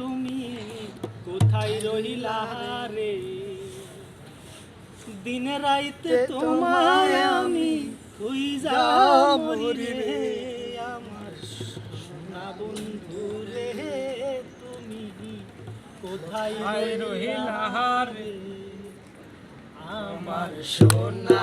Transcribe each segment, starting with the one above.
তুমি কোথায় রহিলা রে? দিন রাইতে তোমায় আমি খুই মরি রে। আমার সোনা বন্ধু রে তুমি কোথায় রহিলা রে? আমার সোনা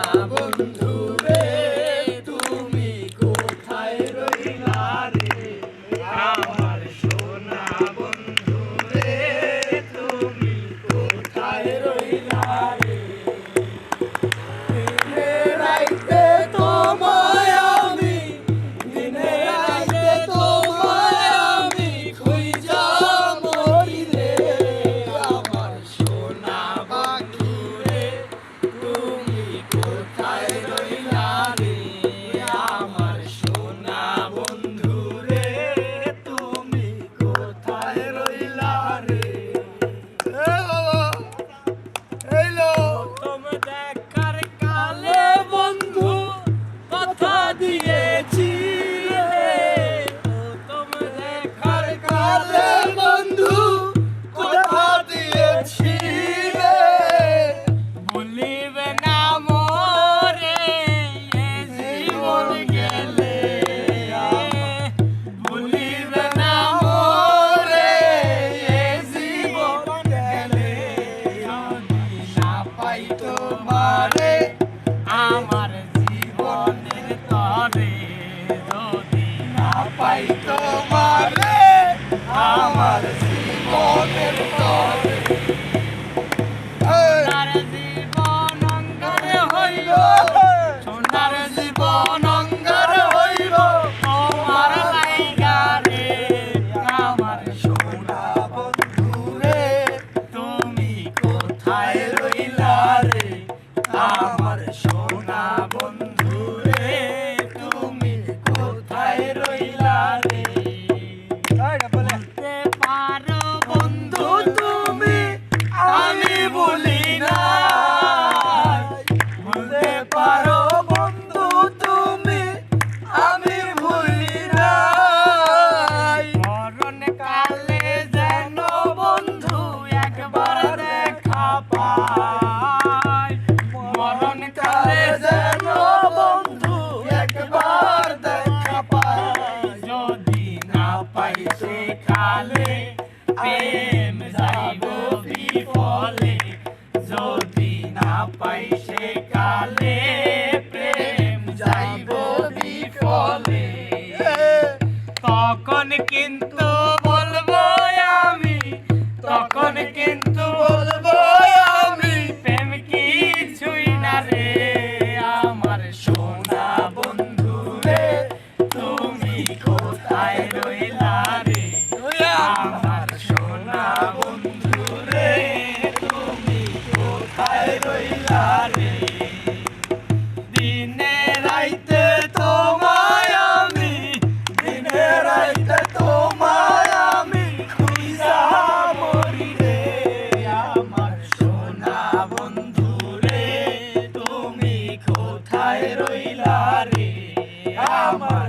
Rama. পাইছে কালে প্রেম যাইব বিফলে যদি না পাইছে কালে প্রেম যাইব বিফলে তখন কিন্তু বলব আমি তখন কিন্তু রইলা রে দিনে রাইতে তোমায় আমি, দিনে রাইতে তোমায় আমি, খুঁজা মরি আমার সোনা বন্ধু রে তুমি কোথায় রইলা আমার